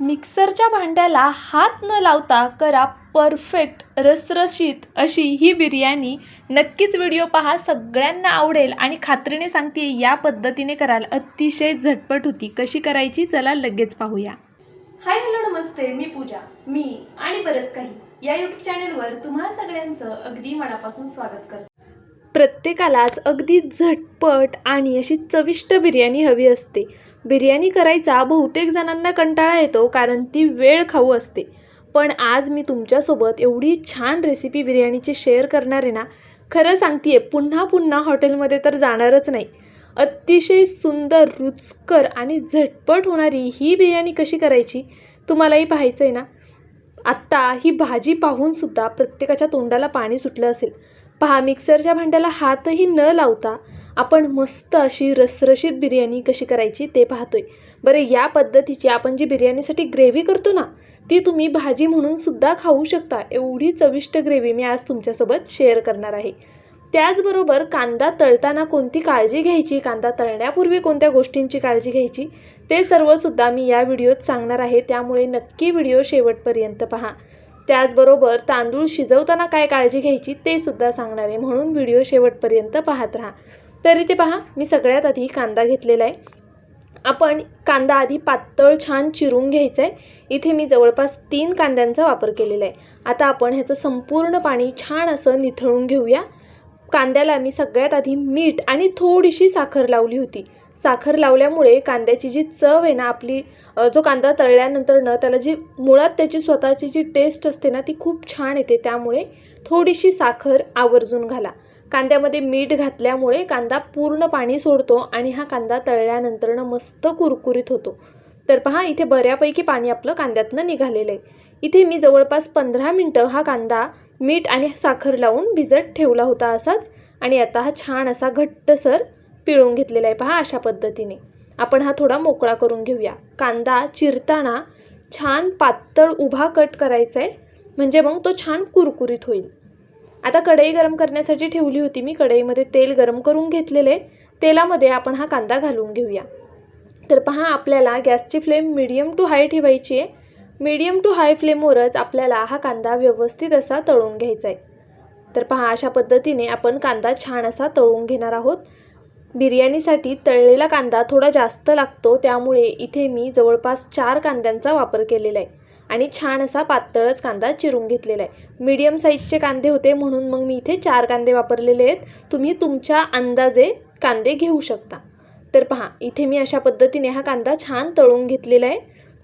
मिक्सरच्या भांड्याला हात न लावता करा परफेक्ट रसरशीत अशी ही बिर्याणी. नक्कीच व्हिडिओ पहा सगळ्यांना आवडेल आणि खात्रीने सांगते या पद्धतीने कराल. अतिशय झटपट होती. कशी करायची? चला लगेच पाहूया. हाय हॅलो नमस्ते. मी पूजा. मी आणि बरंच काही या यूट्यूब चॅनलवर तुम्हा सगळ्यांचं अगदी मनापासून स्वागत करते. प्रत्येकालाच अगदी झटपट आणि अशी चविष्ट बिर्याणी हवी असते. बिर्याणी करायचा बहुतेक जणांना कंटाळा येतो कारण ती वेळ खाऊ असते. पण आज मी तुमच्यासोबत एवढी छान रेसिपी बिर्याणीची शेअर करणार आहे ना खरं सांगते पुन्हा पुन्हा हॉटेलमध्ये तर जाणारच नाही. अतिशय सुंदर रुचकर आणि झटपट होणारी ही बिर्याणी कशी करायची तुम्हालाही पाहायचं आहे ना? आत्ता ही भाजी पाहूनसुद्धा प्रत्येकाच्या तोंडाला पाणी सुटलं असेल. पहा मिक्सरच्या भांड्याला हातही न लावता आपण मस्त अशी रसरशीत बिर्याणी कशी करायची ते पाहतोय. बरं या पद्धतीची आपण जी बिर्याणीसाठी ग्रेव्ही करतो ना ती तुम्ही भाजी म्हणून सुद्धा खाऊ शकता. एवढी चविष्ट ग्रेव्ही मी आज तुमच्यासोबत शेअर करणार आहे. त्याचबरोबर कांदा तळताना कोणती काळजी घ्यायची कांदा तळण्यापूर्वी कोणत्या गोष्टींची काळजी घ्यायची ते सर्वसुद्धा मी या व्हिडिओत सांगणार आहे. त्यामुळे नक्की व्हिडिओ शेवटपर्यंत पहा. त्याचबरोबर तांदूळ शिजवताना काय काळजी घ्यायची ते सुद्धा सांगणार आहे. म्हणून व्हिडिओ शेवटपर्यंत पाहत राहा. तर इथे पहा मी सगळ्यात आधी कांदा घेतलेला आहे. आपण कांदा आधी पातळ छान चिरून घ्यायचा आहे इथे मी जवळपास तीन कांद्यांचा वापर केलेला आहे. आता आपण ह्याचं संपूर्ण पाणी छान असं निथळून घेऊया. कांद्याला मी सगळ्यात आधी मीठ आणि थोडीशी साखर लावली होती. साखर लावल्यामुळे कांद्याची जी चव आहे ना आपली जो कांदा तळल्यानंतरनं त्याला जी मुळात त्याची स्वतःची जी टेस्ट असते ना ती खूप छान येते. त्यामुळे थोडीशी साखर आवर्जून घाला. कांद्यामध्ये मीठ घातल्यामुळे कांदा पूर्ण पाणी सोडतो आणि हा कांदा तळल्यानंतरनं मस्त कुरकुरीत होतो. तर पहा इथे बऱ्यापैकी पाणी आपलं कांद्यातनं निघालेलं आहे. इथे मी जवळपास पंधरा मिनटं हा कांदा मीठ आणि साखर लावून भिजत ठेवला होता असाच आणि आता हा छान असा घट्टसर पिळून घेतलेला आहे पहा अशा पद्धतीने. आपण हा थोडा मोकळा करून घेऊया. कांदा चिरताना छान पातळ उभा कट करायचा आहे. म्हणजे मग तो छान कुरकुरीत होईल. आता कढई गरम करण्यासाठी ठेवली होती मी. कढईमध्ये तेल गरम करून घेतलेले. तेलामध्ये आपण हा कांदा घालून घेऊया. तर पहा आपल्याला गॅसची फ्लेम मिडियम टू हाय ठेवायची आहे. मीडियम टू हाय फ्लेमवरच आपल्याला हा कांदा व्यवस्थित असा तळून घ्यायचा आहे तर पहा अशा पद्धतीने आपण कांदा छान असा तळून घेणार आहोत. बिर्याणीसाठी तळलेला कांदा थोडा जास्त लागतो त्यामुळे इथे मी जवळपास चार कांद्यांचा वापर केलेला आहे आणि छान असा पातळच कांदा चिरून घेतलेला आहे. मीडियम साईजचे कांदे होते म्हणून मग मी इथे चार कांदे वापरलेले आहेत. तुम्ही तुमच्या अंदाजे कांदे घेऊ शकता. तर पहा इथे मी अशा पद्धतीने हा कांदा छान तळून घेतलेला आहे.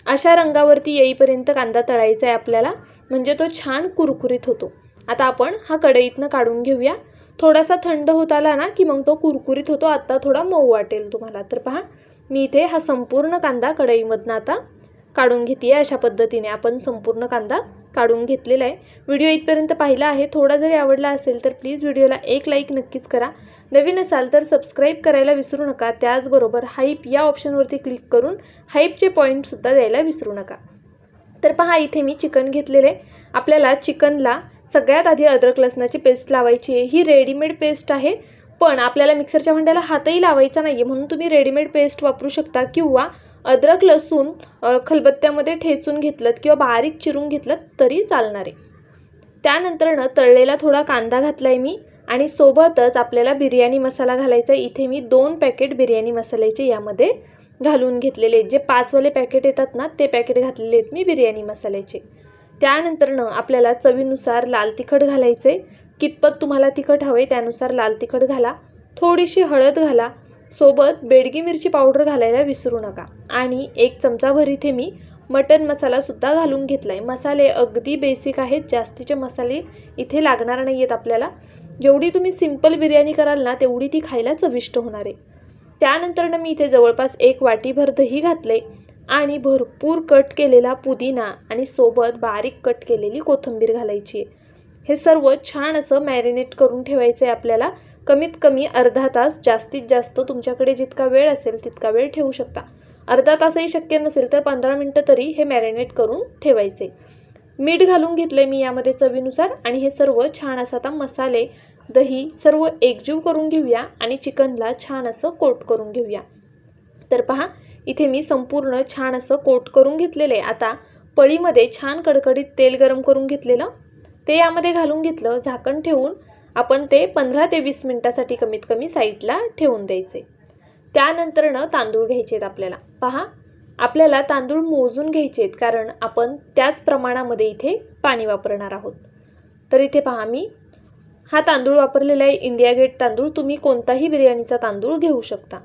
अशा रंगावरती येईपर्यंत कांदा तळायचा आहे आपल्याला. म्हणजे तो छान कुरकुरीत होतो. आता आपण हा कढईतनं काढून घेऊया. थोडासा थंड होत आला ना की मग तो कुरकुरीत होतो. आत्ता थोडा मऊ वाटेल तुम्हाला. तर पहा मी इथे हा संपूर्ण कांदा कढईमधनं आता काढून घेते अशा पद्धतीने आपण संपूर्ण कांदा काढून घेतलेला आहे. व्हिडिओ इथपर्यंत पाहिला आहे. थोडा जरी आवडला असेल तर प्लीज व्हिडिओला एक लाईक नक्कीच करा. नवीन असाल तर सबस्क्राईब करायला विसरू नका. त्याचबरोबर हाईप या ऑप्शनवरती क्लिक करून हाईपचे पॉईंटसुद्धा द्यायला विसरू नका. तर पहा इथे मी चिकन घेतलेले आपल्याला चिकनला सगळ्यात आधी अद्रक लसणाची पेस्ट लावायची आहे. ही रेडीमेड पेस्ट आहे. पण आपल्याला मिक्सरच्या भांड्याला हातही लावायचा नाही आहे म्हणून तुम्ही रेडीमेड पेस्ट वापरू शकता किंवा अद्रक लसूण खलबत्त्यामध्ये ठेचून घेतलं किंवा बारीक चिरून घेतलं तरी चालणार. आहे त्यानंतरनं तळलेला थोडा कांदा घातला आहे मी आणि सोबतच आपल्याला बिर्याणी मसाला घालायचा आहे. इथे मी दोन पॅकेट बिर्याणी मसाल्याचे यामध्ये घालून घेतलेले आहेत. जे पाचवाले पॅकेट येतात ना ते पॅकेट घातलेले आहेत मी बिर्याणी मसाल्याचे. त्यानंतरनं आपल्याला चवीनुसार लाल तिखट घालायचं आहे कितपत तुम्हाला तिखट हवे त्यानुसार लाल तिखट घाला थोडीशी हळद घाला सोबत बेडगी मिरची पावडर घालायला विसरू नका. आणि एक चमचाभर इथे मी मटन मसालासुद्धा घालून घेतला आहे मसाले अगदी बेसिक आहेत जास्तीचे मसाले इथे लागणार नाही आहेत आपल्याला. जेवढी तुम्ही सिंपल बिर्याणी कराल ना तेवढी ती खायला चविष्ट होणार आहे. त्यानंतरनं मी इथे जवळपास एक वाटीभर दही घातले आणि भरपूर कट केलेला पुदिना आणि सोबत बारीक कट केलेली कोथिंबीर घालायची आहे. हे सर्व छान असं मॅरिनेट करून ठेवायचं आहे आपल्याला. कमीत कमी अर्धा तास जास्तीत जास्त तुमच्याकडे जितका वेळ असेल तितका वेळ ठेवू शकता. अर्धा तासही शक्य नसेल तर पंधरा मिनटं तरी हे मॅरिनेट करून ठेवायचे. मीठ घालून घेतलं आहे मी यामध्ये चवीनुसार आणि हे सर्व छान असं आता मसाले दही सर्व एकजीव करून घेऊया आणि चिकनला छान असं कोट करून घेऊया. तर पहा इथे मी संपूर्ण छान असं कोट करून घेतलेलं आहे. आता पळीमध्ये छान कडकडीत तेल गरम करून घेतलेलं. ते यामध्ये घालून घेतलं झाकण ठेवून आपण ते पंधरा ते वीस मिनटासाठी कमीत कमी साईडला ठेवून द्यायचे. त्यानंतरनं तांदूळ घ्यायचे आहेत आपल्याला. पहा आपल्याला तांदूळ मोजून घ्यायचे आहेत कारण आपण त्याच प्रमाणामध्ये इथे पाणी वापरणार आहोत. तर इथे पहा मी हा तांदूळ वापरलेला आहे इंडिया गेट तांदूळ. तुम्ही कोणताही बिर्याणीचा तांदूळ घेऊ शकता.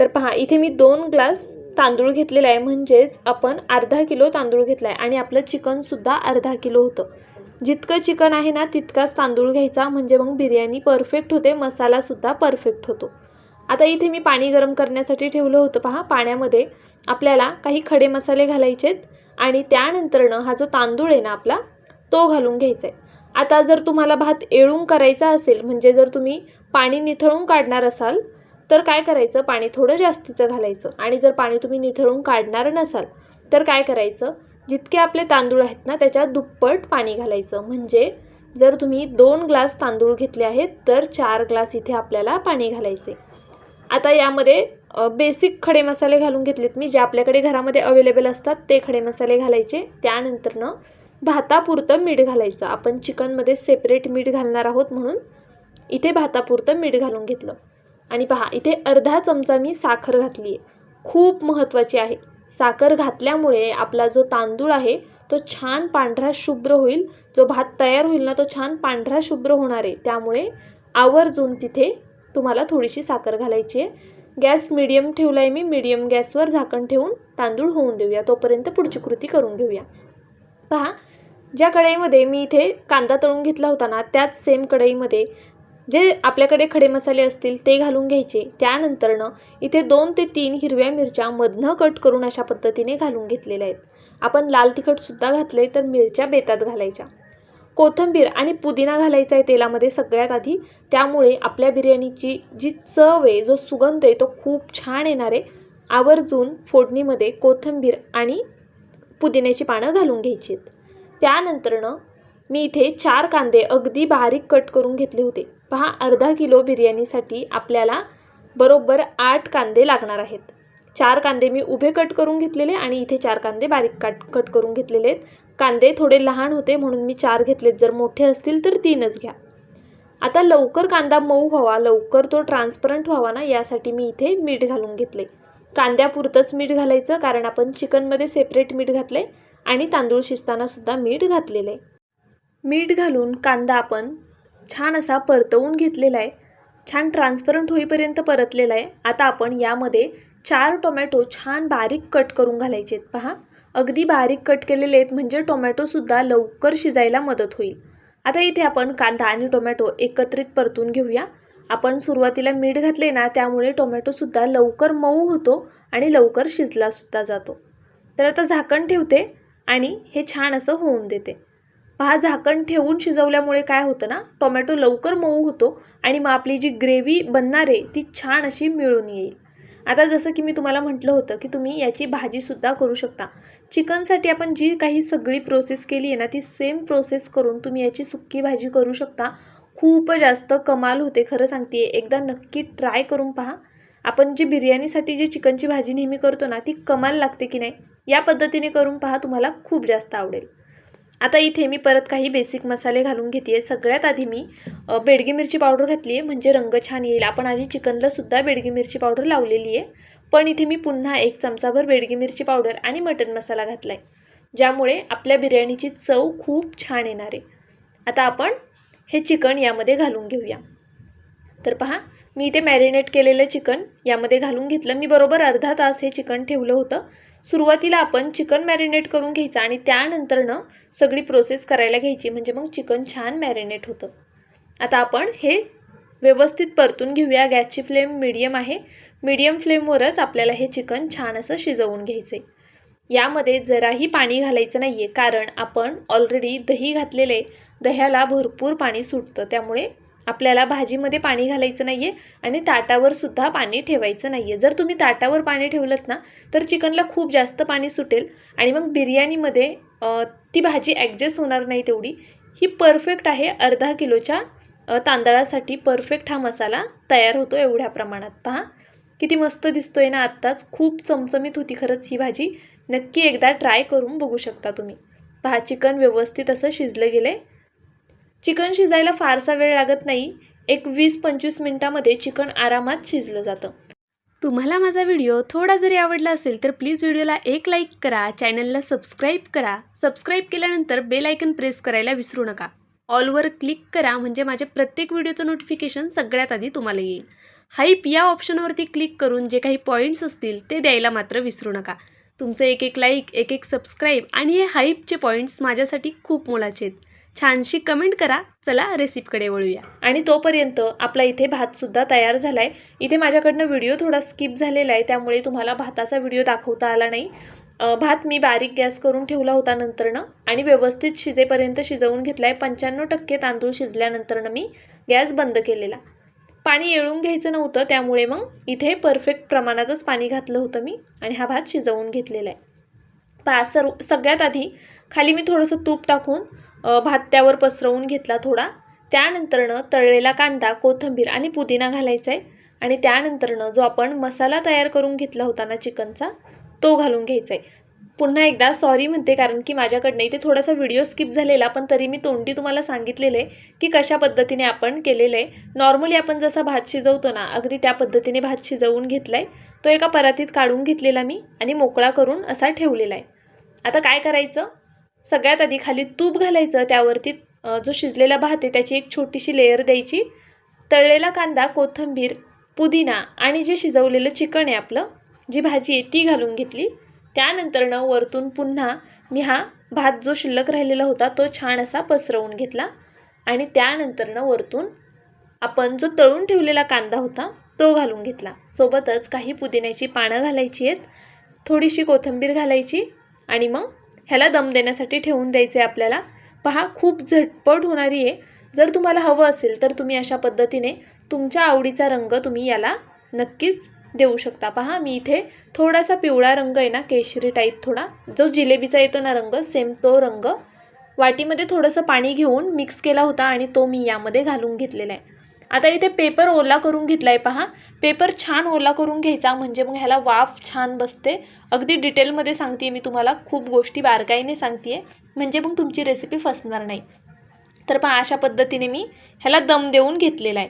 तर पहा इथे मी दोन ग्लास तांदूळ घेतलेला आहे. म्हणजेच आपण अर्धा किलो तांदूळ घेतला आहे आणि आपलं चिकनसुद्धा अर्धा किलो होतं. जितकं चिकन आहे ना तितकाच तांदूळ घ्यायचा. म्हणजे मग बिर्याणी परफेक्ट होते. मसालासुद्धा परफेक्ट होतो. आता इथे मी पाणी गरम करण्यासाठी ठेवलं होतं पहा. पाण्यामध्ये आपल्याला काही खडे मसाले घालायचे आहेत. आणि त्यानंतरनं हा जो तांदूळ आहे ना आपला तो घालून घ्यायचा आहे. आता जर तुम्हाला भात येळून करायचा असेल म्हणजे जर तुम्ही पाणी निथळून काढणार असाल तर काय करायचं? पाणी थोडं जास्तीचं घालायचं. आणि जर पाणी तुम्ही निथळून काढणार नसाल तर काय करायचं? जितके आपले तांदूळ आहेत ना त्याच्या दुप्पट पाणी घालायचं. म्हणजे जर तुम्ही दोन ग्लास तांदूळ घेतले आहेत तर चार ग्लास इथे आपल्याला पाणी घालायचे. आता यामध्ये बेसिक खडे मसाले घालून घेतलेत मी जे आपल्याकडे घरामध्ये अवेलेबल असतात ते खडे मसाले घालायचे. त्यानंतरनं भातापुरतं मीठ घालायचं. आपण चिकनमध्ये सेपरेट मीठ घालणार आहोत म्हणून इथे भातापुरतं मीठ घालून घेतलं. आणि पहा इथे अर्धा चमचा मी साखर घातली आहे खूप महत्त्वाची आहे. साखर घातल्यामुळे आपला जो तांदूळ आहे तो छान पांढरा शुभ्र होईल. जो भात तयार होईल ना तो छान पांढरा शुभ्र होणार आहे. त्यामुळे आवर्जून तिथे तुम्हाला थोडीशी साखर घालायची आहे. गॅस मिडियम ठेवला आहे मी. मिडियम गॅसवर झाकण ठेवून तांदूळ होऊन देऊया. तोपर्यंत पुढची कृती करून घेऊया. पहा ज्या कढईमध्ये मी इथे कांदा तळून घेतला होता ना त्याच सेम कढईमध्ये जे आपल्याकडे खडे मसाले असतील ते घालून घ्यायचे. त्यानंतरनं इथे दोन ते तीन हिरव्या मिरच्या मधनं कट करून अशा पद्धतीने घालून घेतलेल्या आहेत. आपण लाल तिखटसुद्धा घातले तर मिरच्या बेतात घालायच्या. कोथिंबीर आणि पुदिना घालायचा आहे तेलामध्ये सगळ्यात आधी. त्यामुळे आपल्या बिर्याणीची जी चव आहे जो सुगंध आहे तो खूप छान येणार आहे. आवर्जून फोडणीमध्ये कोथिंबीर आणि पुदिन्याची पानं घालून घ्यायची आहेत त्यानंतरनं मी इथे चार कांदे अगदी बारीक कट करून घेतले होते. पहा अर्धा किलो बिर्याणीसाठी आपल्याला बरोबर आठ कांदे लागणार आहेत. चार कांदे मी उभे कट करून घेतलेले आणि इथे चार कांदे बारीक कट कट करून घेतलेले आहेत. कांदे थोडे लहान होते म्हणून मी चार घेतलेत. जर मोठे असतील तर तीनच घ्या. आता लवकर कांदा मऊ व्हावा. लवकर तो ट्रान्सपरंट व्हावा ना यासाठी मी इथे मीठ घालून घेतले. कांद्यापुरतंच मीठ घालायचं कारण आपण चिकनमध्ये सेपरेट मीठ घातले आणि तांदूळ शिजतानासुद्धा मीठ घातलेले आहे. मीठ घालून कांदा आपण छान असा परतवून घेतलेला आहे. छान ट्रान्सपरंट होईपर्यंत परतलेला आहे. आता आपण यामध्ये चार टोमॅटो छान बारीक कट करून घालायचे आहेत. पहा अगदी बारीक कट केलेले आहेत म्हणजे टोमॅटोसुद्धा लवकर शिजायला मदत होईल. आता इथे आपण कांदा आणि टोमॅटो एकत्रित परतून घेऊया. आपण सुरुवातीला मीठ घातले ना त्यामुळे टोमॅटोसुद्धा लवकर मऊ होतो आणि लवकर शिजलासुद्धा जातो. तर आता झाकण ठेवते आणि हे छान असं होऊन देते. पहा झाकण ठेवून शिजवल्यामुळे काय होतं ना टोमॅटो लवकर मऊ होतो आणि मग आपली जी ग्रेव्ही बनणार आहे ती छान अशी मिळून येईल. आता जसं की मी तुम्हाला म्हटलं होतं की तुम्ही याची भाजीसुद्धा करू शकता. चिकनसाठी आपण जी काही सगळी प्रोसेस केली आहे ना ती सेम प्रोसेस करून तुम्ही याची सुक्की भाजी करू शकता. खूप जास्त कमाल होते खरं सांगते. एकदा नक्की ट्राय करून पहा. आपण जी बिर्याणीसाठी जी चिकनची भाजी नेहमी करतो ना ती कमाल लागते की नाही या पद्धतीने करून पहा तुम्हाला खूप जास्त आवडेल. आता इथे मी परत काही बेसिक मसाले घालून घेते आहे सगळ्यात आधी मी बेडगी मिरची पावडर घातली आहे म्हणजे रंग छान येईल. आपण आधी चिकनलासुद्धा बेडगी मिरची पावडर लावलेली आहे पण इथे मी पुन्हा एक चमचाभर बेडगी मिरची पावडर आणि मटन मसाला घातला आहे ज्यामुळे आपल्या बिर्याणीची चव खूप छान येणार. आहे आता आपण हे चिकन यामध्ये घालून घेऊया. तर पहा मी इथे मॅरिनेट केलेलं चिकन यामध्ये घालून घेतलं. मी बरोबर अर्धा तास हे चिकन ठेवलं होतं. सुरुवातीला आपण चिकन मॅरिनेट करून घ्यायचं आणि त्यानंतरनं सगळी प्रोसेस करायला घ्यायची. म्हणजे मग चिकन छान मॅरिनेट होतं. आता आपण हे व्यवस्थित परतून घेऊया. गॅसची फ्लेम मिडियम आहे. मिडियम फ्लेमवरच आपल्याला हे चिकन छान असं शिजवून घ्यायचं आहे यामध्ये जराही पाणी घालायचं नाही आहे कारण आपण ऑलरेडी दही घातलेले दह्याला भरपूर पाणी सुटतं. त्यामुळे आपल्याला भाजीमध्ये पाणी घालायचं नाही आहे आणि ताटावर सुद्धा पाणी ठेवायचं नाही आहे जर तुम्ही ताटावर पाणी ठेवलंत ना तर चिकनला खूप जास्त पाणी सुटेल आणि मग बिर्याणीमध्ये ती भाजी ॲडजस्ट होणार नाही तेवढी. ही परफेक्ट आहे अर्धा किलोच्या तांदळासाठी परफेक्ट हा मसाला तयार होतो एवढ्या प्रमाणात. पहा किती मस्त दिसतो आहे ना आत्ताच. खूप चमचमीत होती खरंच ही भाजी. नक्की एकदा ट्राय करून बघू शकता तुम्ही. पहा चिकन व्यवस्थित असं शिजलं गेलं आहे चिकन शिजायला फारसा वेळ लागत नाही. एक वीस पंचवीस मिनटामध्ये चिकन आरामात शिजलं जातं. तुम्हाला माझा व्हिडिओ थोडा जरी आवडला असेल तर प्लीज व्हिडिओला एक लाईक करा चॅनलला सबस्क्राईब करा. सबस्क्राईब केल्यानंतर बेल आयकन प्रेस करायला विसरू नका. ऑलवर क्लिक करा म्हणजे माझ्या प्रत्येक व्हिडिओचं नोटिफिकेशन सगळ्यात आधी तुम्हाला येईल. हाईप या ऑप्शनवरती क्लिक करून जे काही पॉईंट्स असतील ते द्यायला मात्र विसरू नका. तुमचं एक एक लाईक एक एक सबस्क्राईब आणि हे हाईपचे पॉईंट्स माझ्यासाठी खूप मोलाचे आहेत. छानशी कमेंट करा. चला रेसिपीकडे वळूया. आणि तोपर्यंत आपला इथे भातसुद्धा तयार झाला आहे इथे माझ्याकडनं व्हिडिओ थोडा स्किप झालेला आहे. त्यामुळे तुम्हाला भाताचा व्हिडिओ दाखवता आला नाही. भात मी बारीक गॅस करून ठेवला होता नंतरनं. आणि व्यवस्थित शिजेपर्यंत शिजवून घेतला आहे पंच्याण्णव टक्के तांदूळ शिजल्यानंतरनं मी गॅस बंद केलेला. पाणी येळून घ्यायचं नव्हतं. त्यामुळे मग इथे परफेक्ट प्रमाणातच पाणी घातलं होतं मी. आणि हा भात शिजवून घेतलेला आहे. पहा सर्व सगळ्यात आधी खाली मी थोडंसं तूप टाकून भात्यावर भात त्यावर पसरवून घेतला थोडा. त्यानंतरनं तळलेला कांदा कोथिंबीर आणि पुदिना घालायचा आहे. आणि त्यानंतरनं जो आपण मसाला तयार करून घेतला होता ना चिकनचा तो घालून घ्यायचा आहे. पुन्हा एकदा सॉरी म्हणते कारण की माझ्याकडनं इथे थोडासा व्हिडिओ स्किप झालेला पण तरी मी तोंडी तुम्हाला सांगितलेलं आहे की कशा पद्धतीने आपण केलेलं आहे. नॉर्मली आपण जसा भात शिजवतो ना अगदी त्या पद्धतीने भात शिजवून घेतला आहे तो एका परातीत काढून घेतलेला मी आणि मोकळा करून असा ठेवलेला आहे. आता काय करायचं? सगळ्यात आधी खाली तूप घालायचं त्यावरती जो शिजलेला भात आहे त्याची एक छोटीशी लेअर द्यायची. तळलेला कांदा कोथिंबीर पुदिना आणि जे शिजवलेलं चिकन आहे आपलं जी भाजी आहे ती घालून घेतली. त्यानंतरनं वरतून पुन्हा मी हा भात जो शिल्लक राहिलेला होता तो छान असा पसरवून घेतला. आणि त्यानंतरनं वरतून आपण जो तळून ठेवलेला कांदा होता तो घालून घेतला. सोबतच काही पुदिन्याची पानं घालायची आहेत थोडीशी कोथिंबीर घालायची आणि मग ह्याला दम देण्यासाठी ठेवून द्यायचे आहे आपल्याला. पहा खूप झटपट होणारी आहे. जर तुम्हाला हवं असेल तर तुम्ही अशा पद्धतीने तुमच्या आवडीचा रंग तुम्ही याला नक्कीच देऊ शकता. पहा मी इथे थोडासा पिवळा रंग आहे ना केशरी टाईप थोडा. जो जिलेबीचा येतो ना रंग सेम तो रंग. वाटीमध्ये थोडंसं पाणी घेऊन मिक्स केला होता आणि तो मी यामध्ये घालून घेतलेला आहे. आता इथे पेपर ओला करून घेतला आहे पहा. पेपर छान ओला करून घ्यायचा म्हणजे मग ह्याला वाफ छान बसते. अगदी डिटेलमध्ये सांगते मी तुम्हाला खूप गोष्टी बारकाईने सांगते आहे म्हणजे मग तुमची रेसिपी फसणार नाही. तर पहा अशा पद्धतीने मी ह्याला दम देऊन घेतलेला आहे.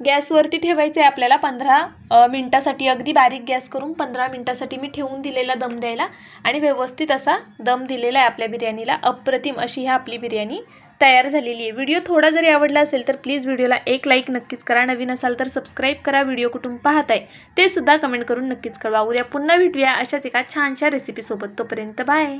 गॅसवरती ठेवायचं आहे आपल्याला पंधरा मिनटासाठी. अगदी बारीक गॅस करून पंधरा मिनटासाठी मी ठेवून दिलेला दम द्यायला. आणि व्यवस्थित असा दम दिलेला आहे आपल्या बिर्याणीला. अप्रतिम अशी ह्या आपली बिर्याणी तयार झालेली आहे. व्हिडिओ थोडा जरी आवडला असेल तर प्लीज व्हिडिओला एक लाईक नक्कीच करा. नवीन असाल तर सबस्क्राईब करा. व्हिडिओ कुठून पाहताय ते सुद्धा कमेंट करून नक्कीच कळवा. उद्या पुन्हा भेटूया अशाच एका छानशा रेसिपीसोबत तोपर्यंत बाय